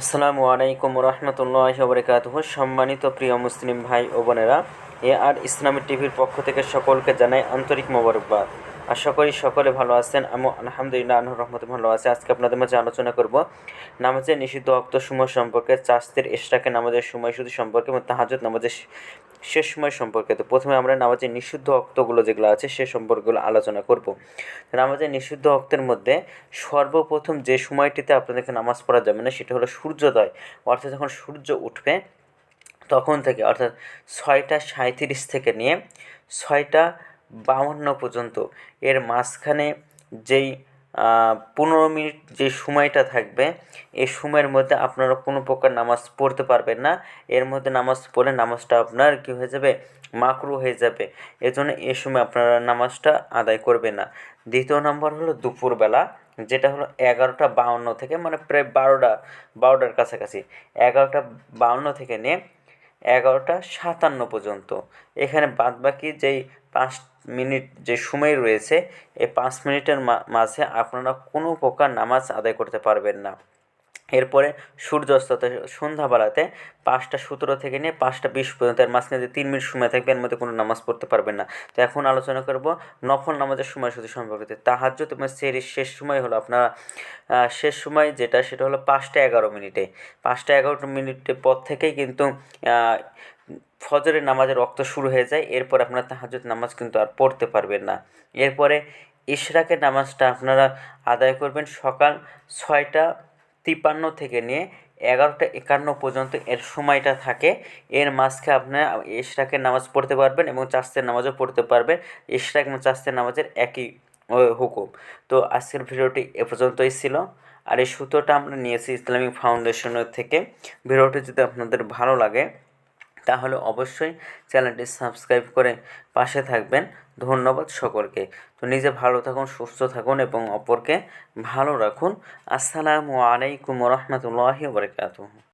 আসসালামু আলাইকুম রহমতুল্লাহ বরকাত সম্মানিত প্রিয় মুসলিম ভাই ও বোনেরা, এ আর ইসলামী টিভির পক্ষ থেকে সকলকে জানাই আন্তরিক মোবারকবাদ। আশা করি সকলে ভালো আছেন। আমি আলহামদুলিল্লাহ আল্লাহর রহমতে ভালো আছে। আজকে আপনাদের মাঝে আলোচনা করব নামাজের নিষিদ্ধ অক্ত সময় সম্পর্কে চাস্তের এশরাকে নামাজের সময়সূচি সম্পর্কে এবং তাহাজত নামাজের শেষ সময় সম্পর্কে। তো প্রথমে আমরা নামাজের নিষিদ্ধ অক্তগুলো যেগুলো আছে সে সম্পর্কগুলো আলোচনা করব। নামাজের নিষিদ্ধ অক্তের মধ্যে সর্বপ্রথম যে সময়টিতে আপনাদেরকে নামাজ পড়া যাবে না, সেটা হলো সূর্যোদয়। অর্থাৎ যখন সূর্য উঠবে, তখন থেকে, অর্থাৎ ছয়টা সাঁইত্রিশ থেকে নিয়ে ছয়টা বাউন্ন পর্যন্ত। এর মাঝখানে যেই পনেরো মিনিট যে সময়টা থাকবে এই সময়ের মধ্যে আপনারা কোনো প্রকার নামাজ পড়তে পারবেন না। এর মধ্যে নামাজ পড়লে নামাজটা আপনার কী হয়ে যাবে? মাকরু হয়ে যাবে। এজন্য এ সময় আপনারা নামাজটা আদায় করবেন না। দ্বিতীয় নম্বর হলো দুপুরবেলা, যেটা হলো এগারোটা বাউন্ন থেকে মানে প্রায় বারোটা, বারোটার কাছাকাছি। এগারোটা বাউন্ন থেকে নিয়ে এগারোটা সাতান্ন পর্যন্ত। এখানে বাদবাকি যেই পাঁচ মিনিট যে সময় রয়েছে, এই পাঁচ মিনিটের মাঝে আপনারা কোনো প্রকার নামাজ আদায় করতে পারবেন না। এরপরে সূর্যাস্ততে, সন্ধ্যাবেলাতে পাঁচটা সতেরো থেকে নিয়ে পাঁচটা বিশ পর্যন্ত, এর মাঝখানে যে তিন মিনিট সময় থাকবে, এর মধ্যে কোনো নামাজ পড়তে পারবেন না। তো এখন আলোচনা করব নফল নামাজের সময়সূচি সম্পর্কে। তাহাজ্য তোমার সেরির শেষ সময় হলো আপনার শেষ সময় যেটা, সেটা হলো পাঁচটা এগারো মিনিটে। পাঁচটা এগারো মিনিটের পর থেকেই কিন্তু ফজরের নামাজের রক্ত শুরু হয়ে যায়। এরপর আপনার তাহাজুদ নামাজ কিন্তু আর পড়তে পারবেন না। এরপরে ইশরাকের নামাজটা আপনারা আদায় করবেন সকাল ছয়টা তিপ্পান্ন থেকে নিয়ে এগারোটা একান্ন পর্যন্ত এর সময়টা থাকে। এর মাঝকে আপনি ইশরাকের নামাজ পড়তে পারবেন এবং চাষের নামাজও পড়তে পারবেন। ইশরাক এবং চাষের নামাজের একই হুকুম। তো আজকের ভিডিওটি এ পর্যন্তই ছিল। আর এই সুতোটা আমরা নিয়েছি ইসলামিক ফাউন্ডেশনের থেকে। ভিডিওটি যদি আপনাদের ভালো লাগে তাহলে অবশ্যই চ্যানেলটি সাবস্ক্রাইব করে পাশে থাকবেন। ধন্যবাদ সকলকে। তো নিজে ভালো থাকুন, সুস্থ থাকুন এবং অপরকে ভালো রাখুন। আসসালামু আলাইকুম রহমতুল্লাহ বরকাত